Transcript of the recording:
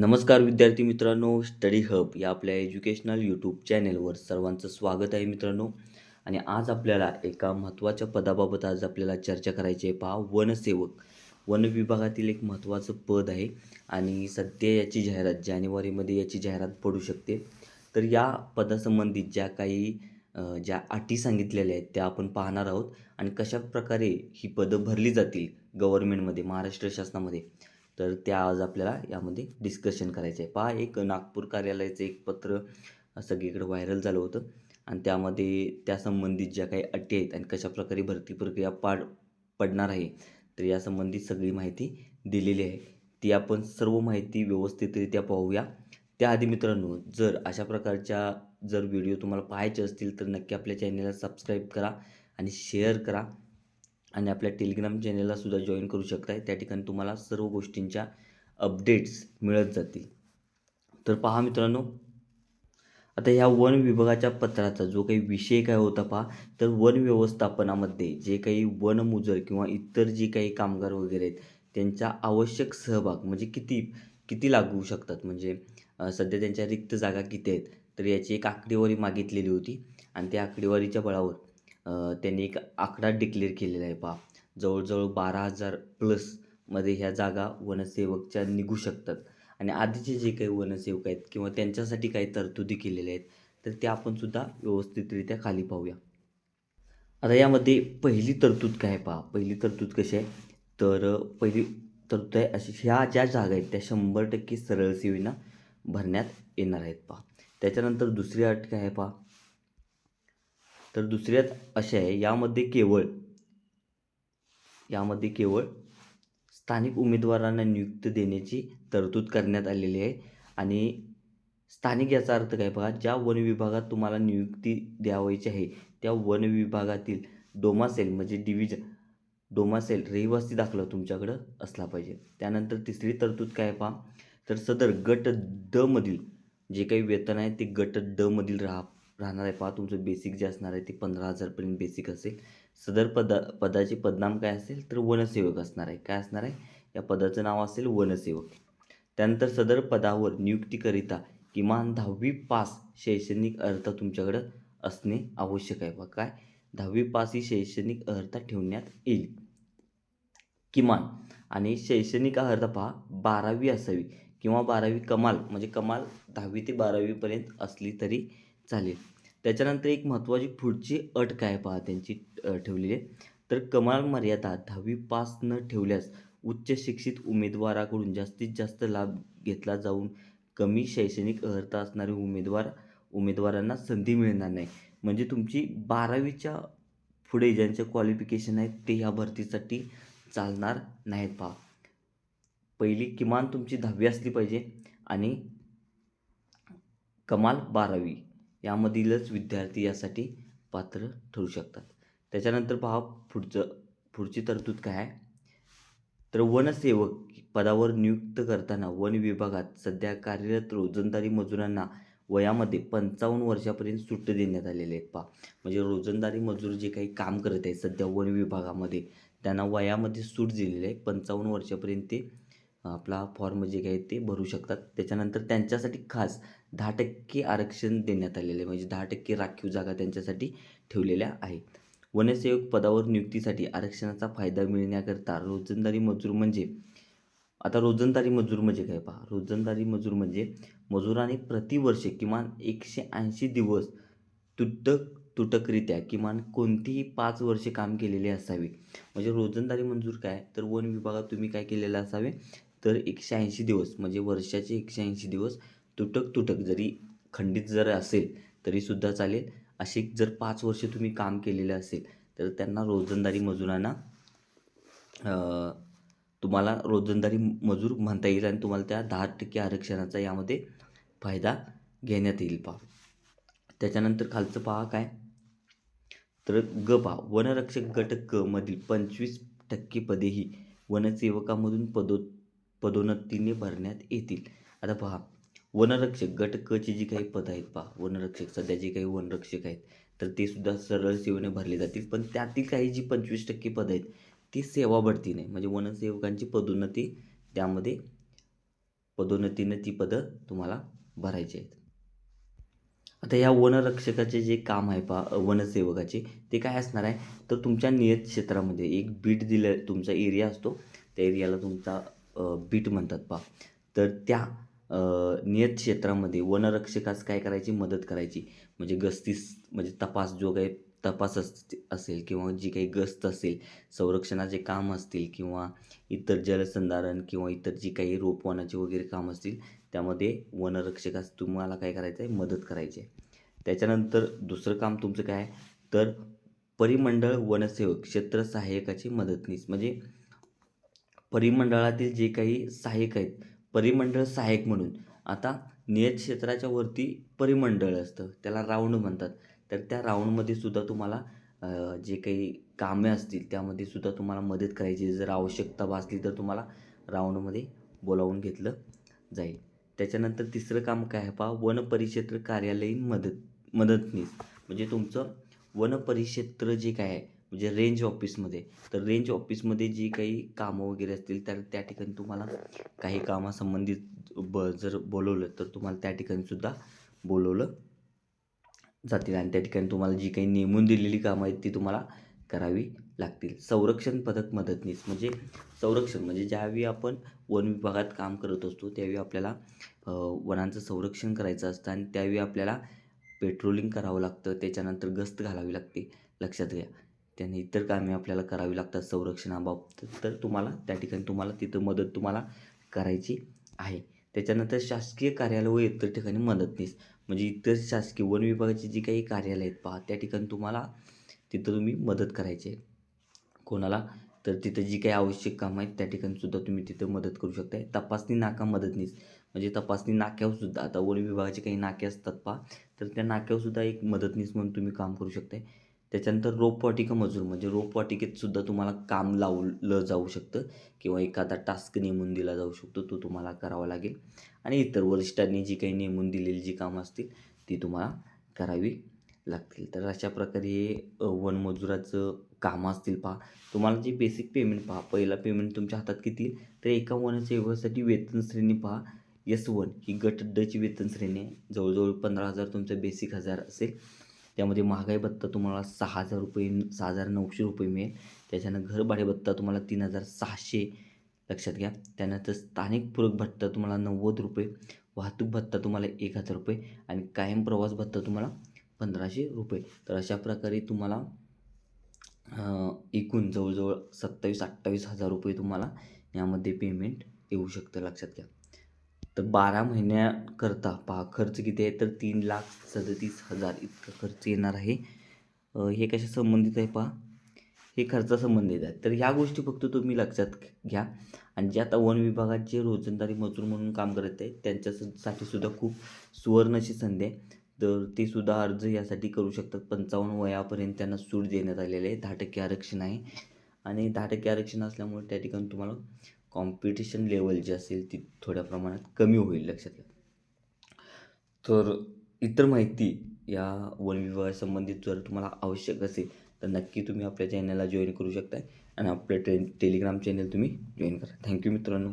नमस्कार विद्यार्थी मित्रांनो स्टडी हब या आपल्या एज्युकेशनल यूट्यूब चॅनेलवर सर्वांचं स्वागत आहे मित्रांनो. आणि आज आपल्याला एका महत्त्वाच्या पदाबाबत आज आपल्याला चर्चा करायची आहे. पहा वनसेवक. वन विभागातील एक महत्त्वाचं पद आहे आणि सध्या याची जाहिरात जानेवारीमध्ये याची जाहिरात पडू शकते. तर या पदासंबंधित ज्या काही ज्या अटी सांगितलेल्या आहेत त्या आपण पाहणार आहोत. आणि कशा प्रकारे ही पदं भरली जातील गव्हर्नमेंटमध्ये महाराष्ट्र शासनामध्ये? तर त्या आज आपल्याला यामध्ये डिस्कशन करायचं आहे पहा एक नागपूर कार्यालयाचं एक पत्र सगळीकडे व्हायरल झालं होतं. आणि त्यामध्ये त्या संबंधित ज्या काही अटी आहेत आणि कशा प्रकारे भरती प्रक्रिया पाड पडणार आहे तर या संबंधित सगळी माहिती दिलेली आहे. ती आपण सर्व माहिती व्यवस्थितरित्या पाहूया. त्याआधी मित्रांनो जर अशा प्रकारच्या जर व्हिडिओ तुम्हाला पाहायचे असतील तर नक्की आपल्या चॅनलला सबस्क्राईब करा आणि शेअर करा. आणि आपल्या टेलिग्राम चॅनेलला सुद्धा जॉईन करू शकताय. त्या ठिकाणी तुम्हाला सर्व गोष्टींच्या अपडेट्स मिळत जातील. तर पहा मित्रांनो आता ह्या वन विभागाच्या पत्राचा जो काही विषय काय होता पहा तर वन व्यवस्थापनामध्ये जे काही वनमुजर किंवा इतर जे काही कामगार वगैरे आहेत त्यांचा आवश्यक सहभाग म्हणजे किती किती लागू शकतात? म्हणजे सध्या त्यांच्या रिक्त जागा किती आहेत? तर याची एक आकडेवारी मागितलेली होती. आणि त्या आकडेवारीच्या बळावर त्यांनी एक आकडा डिक्लेअर केलेला आहे पहा. जवळजवळ बारा हजार प्लसमध्ये ह्या जागा वनसेवकच्या निघू शकतात. आणि आधीचे जे काही वनसेवक आहेत किंवा त्यांच्यासाठी काही तरतुदी केलेल्या आहेत तर त्या आपण सुद्धा व्यवस्थितरित्या खाली पाहूया. आता यामध्ये पहिली तरतूद काय पहा. पहिली तरतूद कशी आहे? तर पहिली तरतूद आहे अशी ह्या ज्या जागा आहेत त्या शंभर टक्के सरळ सेवेनं भरण्यात येणार आहेत पहा. त्याच्यानंतर दुसरी अट काय आहे पहा? तर दुसऱ्यात असे आहे यामध्ये केवळ यामध्ये केवळ स्थानिक उमेदवारांना नियुक्ती देण्याची तरतूद करण्यात आलेली आहे. आणि स्थानिक याचा अर्थ काय बघा ज्या वन विभागात तुम्हाला नियुक्ती द्यावायची आहे त्या वन विभागातील डोमासेल म्हणजे डिव्हिजन डोमासेल रहिवासी दाखला तुमच्याकडं असला पाहिजे. त्यानंतर तिसरी तरतूद काय पहा तर सदर गट ड मधील जे काही वेतन आहे ते गट ड मधील राहा राहणार आहे. पहा तुमचं बेसिक जे असणार आहे ते पंधरा हजारपर्यंत बेसिक असेल. सदर पदा पदाचे पदनाम काय असेल तर वनसेवक असणार आहे. काय असणार आहे? या पदाचं नाव असेल वनसेवक. त्यानंतर सदर पदावर नियुक्तीकरिता किमान दहावी पास शैक्षणिक अर्हता तुमच्याकडं असणे आवश्यक आहे. बघा काय? दहावी पास ही शैक्षणिक अर्हता ठेवण्यात येईल. किमान. आणि शैक्षणिक अर्हता पहा बारावी असावी किंवा बारावी कमाल म्हणजे कमाल दहावी ते बारावीपर्यंत असली तरी चालेल. त्याच्यानंतर एक महत्त्वाची पुढची अट काय पहा त्यांची ठेवलेली आहे. तर कमाल मर्यादा दहावी पास न ठेवल्यास उच्च शिक्षित उमेदवाराकडून जास्तीत जास्त लाभ घेतला जाऊन कमी शैक्षणिक अर्हता असणारे उमेदवार उमेदवारांना संधी मिळणार नाही. म्हणजे तुमची बारावीच्या पुढे ज्यांचे क्वालिफिकेशन आहेत ते ह्या भरतीसाठी चालणार नाहीत पहा. पहिली किमान तुमची दहावी असली पाहिजे आणि कमाल बारावी. यामधीलच विद्यार्थी यासाठी पात्र ठरू शकतात. त्याच्यानंतर पहा पुढचं पुढची तरतूद काय आहे? तर वनसेवक पदावर नियुक्त करताना वन विभागात सध्या कार्यरत रोजंदारी मजुरांना वयामध्ये पंचावन्न वर्षापर्यंत सूट देण्यात आलेले आहेत. पहा म्हणजे रोजंदारी मजूर जे काही काम करत आहेत सध्या वन विभागामध्ये त्यांना वयामध्ये सूट दिलेली आहे. पंचावन्न वर्षापर्यंत ते आपला फॉर्म जे काही ते भरू शकतात. त्याच्यानंतर त्यांच्यासाठी खास दहा टक्के आरक्षण देण्यात आलेलं आहे. म्हणजे दहा टक्के राखीव जागा त्यांच्यासाठी ठेवलेल्या आहेत. वनसेवक पदावर नियुक्तीसाठी आरक्षणाचा फायदा मिळण्याकरता रोजंदारी मजूर म्हणजे आता रोजंदारी मजूर म्हणजे काय पहा? रोजंदारी मजूर म्हणजे मजुराने प्रतिवर्ष किमान एकशे ऐंशी दिवस तुटक तुटकरित्या किमान कोणतीही पाच वर्षे काम केलेले असावे. म्हणजे रोजंदारी मंजूर काय? तर वन विभागात तुम्ही काय केलेलं असावे? तर एकशे ऐंशी दिवस म्हणजे वर्षाचे एकशे ऐंशी दिवस तुटक तुटक जरी खंडित जर असेल तरीसुद्धा चालेल. असे जर पाच वर्ष तुम्ही काम केलेलं असेल तर त्यांना रोजंदारी मजुरांना तुम्हाला रोजंदारी मजूर म्हणता येईल आणि तुम्हाला त्या दहा टक्के आरक्षणाचा यामध्ये फायदा घेण्यात येईल पहा. त्याच्यानंतर खालचं पहा काय? तर ग पहा वनरक्षक गट क मधील पंचवीस टक्के पदेही वनसेवकामधून पदो पदोन्नतीने भरण्यात येतील. आता पहा वनरक्षक गट क ची जी काही पदं आहेत पहा वनरक्षक सध्या जे काही वनरक्षक आहेत तर ते सुद्धा सरळ सेवेने भरले जातील. पण त्यातील काही जी पंचवीस टक्के पदं आहेत ती सेवा बढतीने म्हणजे वनसेवकांची पदोन्नती त्यामध्ये पदोन्नतीनं ती पदं तुम्हाला भरायची आहेत. आता या वनरक्षकाचे जे काम आहे पा वनसेवकाचे ते काय असणार आहे? तर तुमच्या नियत क्षेत्रामध्ये एक बीट दिलं तुमचा एरिया असतो. त्या एरियाला तुमचा बीट म्हणतात पा तर त्या नियत क्षेत्रामध्ये वनरक्षकास काय करायची? मदत करायची. म्हणजे गस्तीस म्हणजे तपास जो काही तपास अस असेल किंवा जी काही गस्त असेल संरक्षणाचे काम असतील किंवा इतर जलसंधारण किंवा इतर जी काही रोपवानाचे वगैरे काम असतील त्यामध्ये वनरक्षकास तुम्हाला काय करायचं आहे मदत करायची आहे त्याच्यानंतर दुसरं काम तुमचं काय? आहे तर परिमंडळ वनसेवक क्षेत्र सहाय्यकाची मदतनीस. म्हणजे परिमंडळातील जे काही सहाय्यक आहेत परिमंडळ सहाय्यक म्हणून. आता नियत क्षेत्राच्या वरती परिमंडळ असतं त्याला राऊंड म्हणतात. तर त्या राऊंडमध्ये सुद्धा तुम्हाला जे काही कामे असतील त्यामध्ये सुद्धा तुम्हाला मदत करायची. जर आवश्यकता भासली तर तुम्हाला राऊंडमध्ये बोलावून घेतलं जाईल. त्याच्यानंतर तिसरं काम काय आहे पहा वनपरिक्षेत्र कार्यालयीन मदत मदतनीस. म्हणजे तुमचं वनपरिक्षेत्र जे काय आहे म्हणजे रेंज ऑफिसमध्ये तर रेंज ऑफिसमध्ये जी काही कामं वगैरे असतील तर त्या ठिकाणी तुम्हाला काही कामासंबंधित ब जर बोलवलं तर तुम्हाला त्या ठिकाणीसुद्धा बोलवलं जातील. आणि त्या ठिकाणी तुम्हाला जी काही नेमून दिलेली कामं आहेत ती तुम्हाला करावी लागतील. संरक्षण पदक मदतनीस म्हणजे संरक्षण म्हणजे ज्यावेळी आपण वन विभागात काम करत असतो त्यावेळी आपल्याला वनांचं संरक्षण करायचं असतं आणि त्यावेळी आपल्याला पेट्रोलिंग करावं लागतं. त्याच्यानंतर गस्त घालावी लागते. लक्षात घ्या. त्याने इतर कामे आपल्याला करावी लागतात संरक्षणाबाबत. तर तुम्हाला त्या ठिकाणी तुम्हाला तिथं मदत तुम्हाला करायची आहे. त्याच्यानंतर शासकीय कार्यालय व इतर ठिकाणी मदतनीस म्हणजे इतर शासकीय वन विभागाची जी काही कार्यालय आहेत पहा त्या ठिकाणी तुम्हाला तिथं तुम्ही मदत करायची आहे. कोणाला? तर तिथं जी काही आवश्यक कामं आहेत त्या ठिकाणीसुद्धा तुम्ही तिथं मदत करू शकता. तपासणी नाका मदतनीस म्हणजे तपासणी नाक्यावरसुद्धा आता वन विभागाचे काही नाके असतात पहा तर त्या नाक्यावरसुद्धा एक मदतनीस म्हणून तुम्ही काम करू शकताय. त्याच्यानंतर रोपवाटिका मजूर म्हणजे रोपवाटिकेत सुद्धा तुम्हाला काम लावलं जाऊ शकतं किंवा एखादा टास्क नेमून दिला जाऊ शकतो तो तुम्हाला करावा लागेल. आणि इतर वरिष्ठांनी जी काही नेमून दिलेली जी कामं असतील ती तुम्हाला करावी लागतील. तर अशा प्रकारे हे वनमजुराचं कामं असतील पहा. तुम्हाला जे बेसिक पेमेंट पहा पहिला पेमेंट तुमच्या हातात किती येईल? तर एका वनसेवकासाठी वेतन श्रेणी पहा. एस वन ही गट डची वेतन श्रेणी आहे. जवळजवळ पंधरा हजार तुमचं बेसिक हजार असेल. त्यामध्ये महागाई भत्ता तुम्हाला सहा हजार रुपये सहा हजार नऊशे रुपये मिळेल. त्याच्यानं घरभाडे भत्ता तुम्हाला तीन हजार सहाशे लक्षात घ्या. त्यानंतर स्थानिक पूरक भत्ता तुम्हाला नव्वद रुपये वाहतूक भत्ता तुम्हाला एक हजार रुपये आणि कायम प्रवास भत्ता तुम्हाला पंधराशे रुपये. तर अशा प्रकारे तुम्हाला एकूण जवळजवळ सत्तावीस अठ्ठावीस हजार रुपये तुम्हाला यामध्ये पेमेंट येऊ शकतं लक्षात घ्या. तर बारा महिन्याकरता पहा खर्च किती आहे? तर तीन लाख सदतीस हजार इतका खर्च येणार आहे. हे कशा संबंधित आहे पहा? हे खर्चासंबंधित आहे. तर ह्या गोष्टी फक्त तुम्ही लक्षात घ्या. आणि जे आता वन विभागात जे रोजंदारी मजूर म्हणून काम करत आहेत त्यांच्यासाठी सुद्धा खूप सुवर्णची संधी आहे. तर ते सुद्धा अर्ज यासाठी करू शकतात. पंचावन्न वयापर्यंत त्यांना सूट देण्यात आलेली आहे. दहा टक्के आरक्षण आहे. आणि दहा टक्के आरक्षण असल्यामुळे त्या ठिकाणी तुम्हाला कॉम्पिटिशन लेवल जी असेल ती थोड्या प्रमाणात कमी होईल लक्षात घ्या. तर इतर माहिती या वनविभागासंबंधित जर तुम्हाला आवश्यक असेल तर नक्की तुम्ही आपल्या चॅनलला जॉईन करू शकता आणि आपलं टे टेलिग्राम चॅनल तुम्ही जॉईन करा. थँक्यू मित्रांनो.